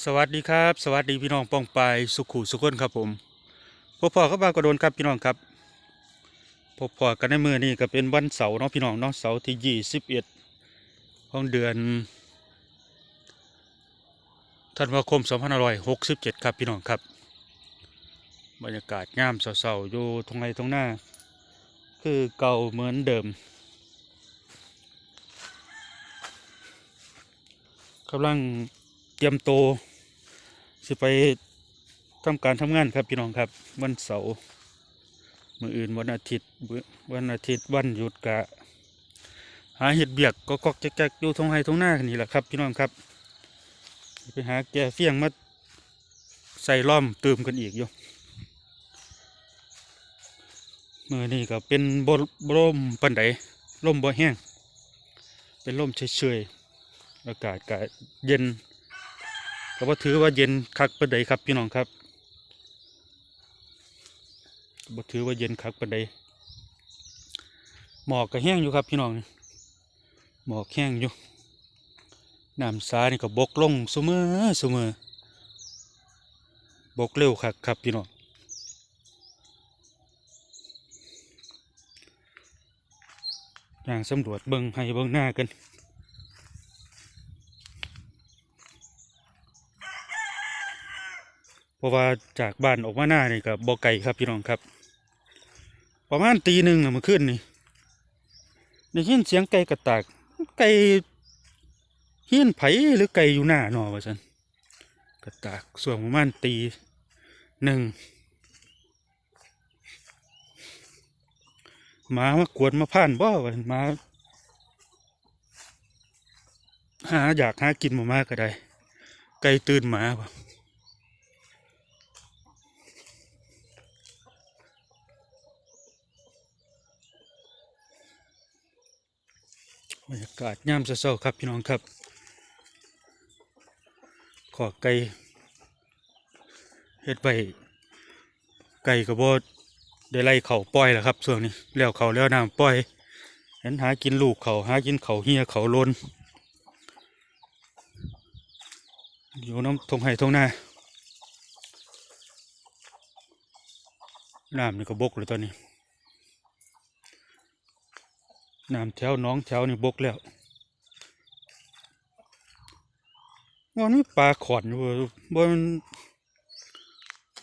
สวัสดีครับ สวัสดีพี่น้องป้องปายสุขุสุขนครับผมพ่อพ่อก็บากระโดนครับพี่น้องครับพ่อพ่อกันในมือนี่ก็เป็นวันเสาร์เนาะพี่น้องเนาะเสาร์ที่ยี่สิบเอ็ดของเดือนธันวาคมสองพันห้าร้อยหกสิบเจ็ดครับพี่น้องครับ บรรยากาศงามเสาๆอยู่ตรงไหนตรงหน้า คือเก่าเหมือนเดิมกำลัง รียมโตสิไปทำการทำงานครับพี่น้องครับ วันเสาร์มื่ออื่นวันอาทิตย์วันอาทิตย์วันหยุดกะ หาเห็ดเบียกก็กอกแจ๊กๆอยู่ทงไห้ทงหน้านี่แหละครับพี่น้องครับ ไปหาแกเฟียงมาใส่ล้อมเติมกันอีกอยู่มื่อนี้ก็เป็นบลมปันไดลมบ่แห้ง เป็นลมเฉยๆอากาศก็เย็น ก็บ่ถือว่าเย็นคักปานใดครับพี่น้องครับบ่ถือว่าเย็นคักปานใดหมอกก็แห้งอยู่ครับพี่น้องหมอกแห้งอยู่น้ำสานี่ก็บกลงเสมอเสมอบกเร็วคักครับพี่น้องอย่างสำรวจเบิ่งให้เบิ่งหน้ากัน เพราะว่าจากบ้านออกมาหน้านี่กับบ่อไก่ครับพี่น้องครับ ประมาณตีหนึ่งเมื่อคืนนี่ได้ยินเสียงไก่กระตาก ไก่เฮียนไผหรือไก่อยู่หน้าหนอว่าสันกระตากส่วนประมาณตีหนึ่งหมามากวดมาผ่านบ่วะหมาหาอยากหากินมามากก็ได้ ไก่ตื่นหมาบ่ รรยากาศย่ำเศร้าครับพี่น้องครับ ขอไก่เฮ็ดไว้ไก่กระโบดได้ไล่เขาปล่อยแล้วครับช่วงนี้แล้วเขาแล้วน้ำปล่อยเห็นหากินลูกเขาหากินเขาเฮียเขาโลนอยู่น้ำทงไห้ทงหน้าน้ำนี่ก็บกเลยตอนนี้ น้ำแถวน้องแถวนี่บกแล้ววันนี้ปลาขอนอยู่บน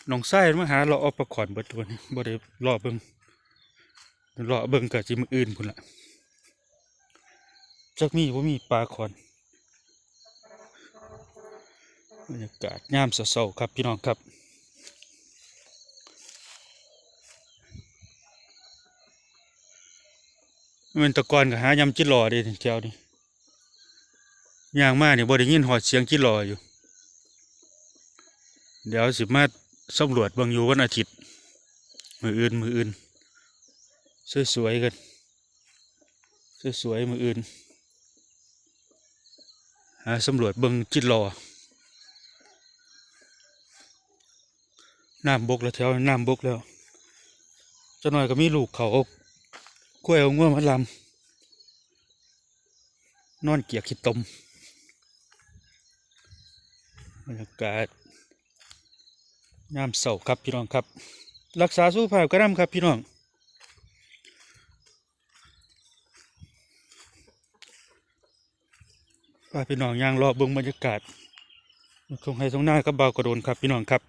หนองไส้มาหาเราเอาปลาขอนเบิดตัวนี้บ่ได้รอเบิ่งรอเบิ่งกับจิมออื่นพุ่นละจักมีบ่มีปลาขอนบรรยากาศยามเศร้าๆครับพี่น้องครับ เมันตะกอนก็หายำจิรอเด้เจ้านี่ย่างมาเนี่บ่ได้ยินหอดเสียงจิรออยู่ เดี๋ยวสิมาสำรวจบางอยู่วันอาทิตย์ มืออื่นมืออื่นสวยๆกันสวยๆมืออื่นหาสำรวจเบิงจิรอน้ำบกแล้วแถวน้ำบกแล้วจะหน่อยก็มีลูกเขา กล้วยเอาง่วงมาลำนอนเกียกขี้ตมบรรยากาศยามเสาครับพี่น้องครับ รักษาสุขภาพกระดำครับพี่น้องพาพี่น้องย่างรอบเบิ้งบรรยากาศตรงให้ตรงหน้าก็เบากระโดนครับพี่น้องครับ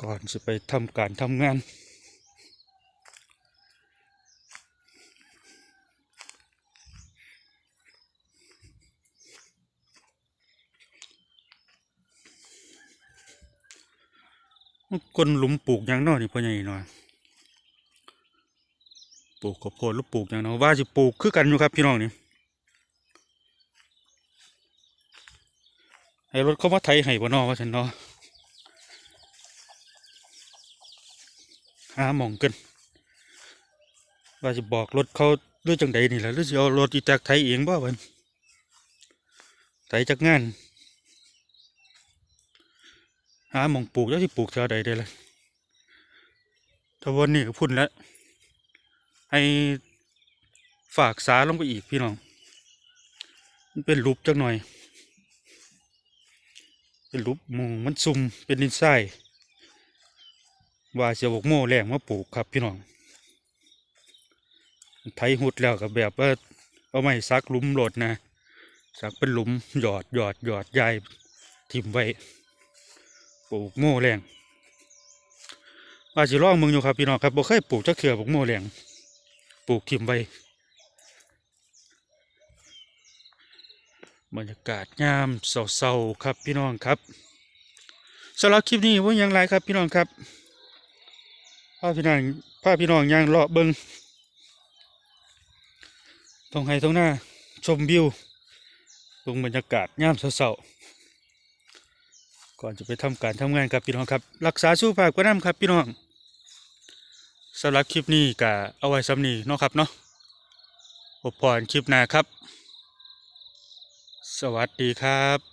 ก่อนจะไปทำการทำงาน คนหลุมปลูกยังนอนี่พ่อใหญ่หน่อยปลูกข้าวโพดหรือปลูกยังเนาะว่าจะปลูกคือกันอยู่ครับพี่น้องนี่ให้รถเข้ามาไถให้บ่นอว่าฉันเนาะหาหมองกันว่าจะบอกรถเขาด้วยจังใดนี่แหละหรือจะเอารถอีจากไถเองบ่วันไถจากงาน หาหมองปลูกแล้วที่ปลูกแถวใดได้เลยถ้าวันนี้ก็พุ่นแล้ว ให้ฝากสาลงไปอีกพี่น้อง มันเป็นรูปจักหน่อย เป็นรูปมุงมันซุ่มเป็นดินทรายว่าเสียบกโม่แรงมาปลูกครับพี่น้อง ไถหุดแล้วกับแบบว่าเอาไม้ซักลุมโหลดนะซักเป็นหลุมหยอดหยอดหยอดยายทิมไว้ ปลูกโม่แรงว่าสิลองมึงอยู่ครับพี่น้องครับบ่เคยปลูกจักเขือบกโม่แรงปลูกทิมไว้บรรยากาศยามเศร้าๆครับพี่น้องครับสำหรับคลิปนี้ว่าอย่างไรครับพี่น้องครับพาพพี่น้องพาพี่น้องย่างเลาะเบิงตรงไห้ตรงหน้าชมวิวตรงบรรยากาศยามเศร้าๆ ก่อนจะไปทำการทำงานครับพี่น้องครับ รักษาสุขภาพก็น้ำครับพี่น้องสำหรับคลิปนี้ก็เอาไว้สำนีเนาะครับเนาะพบพรคลิปหน้าครับ สวัสดีครับ